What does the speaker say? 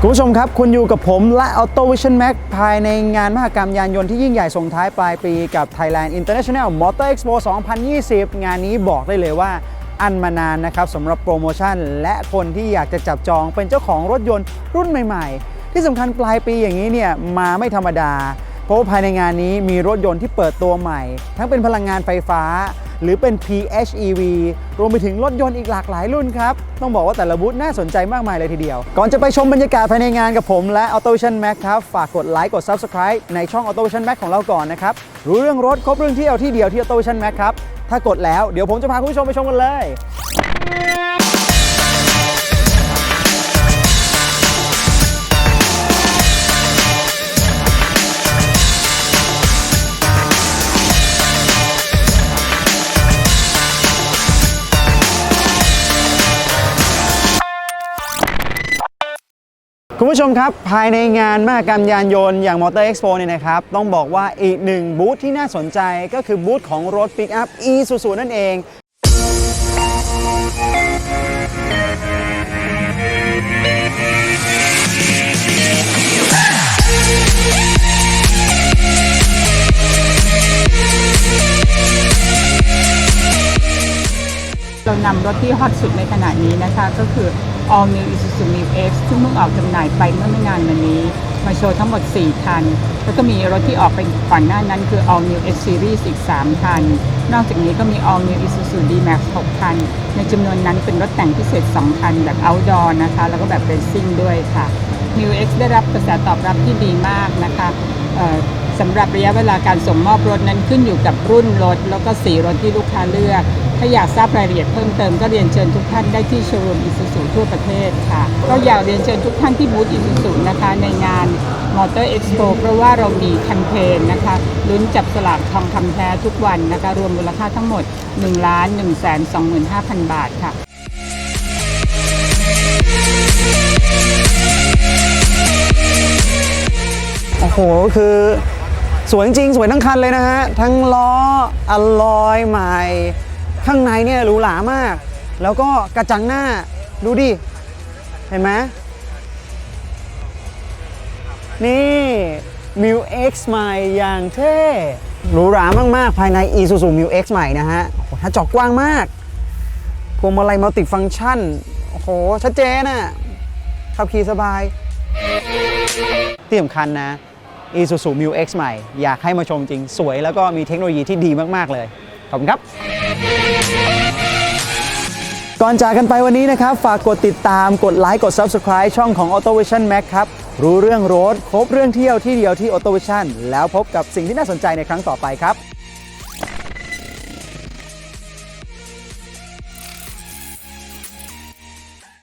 คุณผู้ชมครับ คุณอยู่กับผมและ Auto Vision Max ภายในงานมหกรรมยานยนต์ที่ยิ่งใหญ่ส่งท้ายปลายปีกับ Thailand International Motor Expo 2020 งานนี้บอกได้เลยว่าอันมานานนะครับสำหรับโปรโมชั่น และคนที่อยากจะจับจองเป็นเจ้าของรถยนต์รุ่นใหม่ ๆ ที่สำคัญปลายปีอย่างนี้เนี่ยมาไม่ธรรมดา เพราะว่าภายในงานนี้มีรถยนต์ที่เปิดตัวใหม่ ทั้งเป็นพลังงานไฟฟ้า หรือเป็น PHEV รวมไปถึงรถยนต์อีกหลากหลายรุ่นครับ ต้องบอกว่าแต่ละบูธน่าสนใจมากมายเลยทีเดียว ก่อนจะไปชมบรรยากาศภายในงานกับผมและ Auto Vision Max ครับ ฝากกดไลค์กด Subscribe ในช่อง Auto Vision Max ของเราก่อนนะครับ รู้เรื่องรถครบเรื่องเที่ยวที่เดียวที่ Auto Vision Max ครับ ถ้ากดแล้วเดี๋ยวผมจะพาคุณผู้ชมไปชมกันเลย คุณผู้ชมครับ ภายในงานมหกรรมยานยนต์อย่าง Motor Expo เนี่ยนะครับ ต้องบอกว่าอีกหนึ่งบูธที่น่าสนใจก็คือบูธของรถปิกอัพ Isuzu นั่นเอง เรานำรถที่ฮอตสุดในขณะนี้นะคะ ก็คือ All New Isuzu New X ซึ่งเพิ่งออกจำหน่ายไปเมื่อไม่นานมานี้ มาโชว์ทั้งหมด 4 คัน แล้วก็มีรถที่ออกไปก่อนหน้านั้นคือ All New X Series อีก 3 คัน นอกจากนี้ก็มี All New Isuzu D-Max 6 คัน ในจำนวนนั้นเป็นรถแต่งพิเศษ 2 คัน แบบ Outdoor นะคะ แล้วก็แบบ Racing ด้วยค่ะ New X ได้รับกระแสตอบรับที่ดีมากนะคะ สำหรับระยะเวลาการส่งมอบรถนั้นขึ้นอยู่กับรุ่นรถ แล้วก็สีรถที่ลูกค้าเลือก ถ้าอยากทราบรายละเอียดเพิ่มเติมก็เรียนเชิญทุกท่านได้ที่โชว์รูมอิซูซูทั่วประเทศค่ะ ก็อยากเรียนเชิญทุกท่านที่บูธอิซูซูนะคะในงาน Motor Expo เพราะว่าเรามีแคมเปญนะคะลุ้นจับสลากทองคำแท้ทุกวันนะคะรวมมูลค่าทั้งหมด1ล้าน1แสน25,000 บาทค่ะโอ้โหคือ สวยจริงสวยทั้งคันเลยนะฮะ ทั้งล้ออลลอยใหม่ ข้างในเนี่ยหรูหรามาก แล้วก็กระจังหน้าดูดิ เห็นไหมนี่ m i u X ใหม่อย่างเท่หรูหรามากๆ ภายใน Isuzu m i u X ใหม่นะฮะโอ้โหถ้าจอกกว้างมากพวงมาลัยมัลติฟัง c t ชัน โอ้โห ชัดเจนอะขับขี่สบายที่สำคัญนะ Isuzu Mu X ใหม่ อยากให้มาชมจริงสวยแล้วก็มีเทคโนโลยีที่ดีมาก ๆ เลย ขอบคุณครับ ก่อนจากกันไปวันนี้นะครับ ฝากกดติดตามกดไลค์กด Subscribe ช่องของ Auto Vision Max ครับ รู้เรื่องรถครบเรื่องเที่ยวที่เดียวที่ Auto Vision แล้วพบกับสิ่งที่น่าสนใจในครั้งต่อไปครับ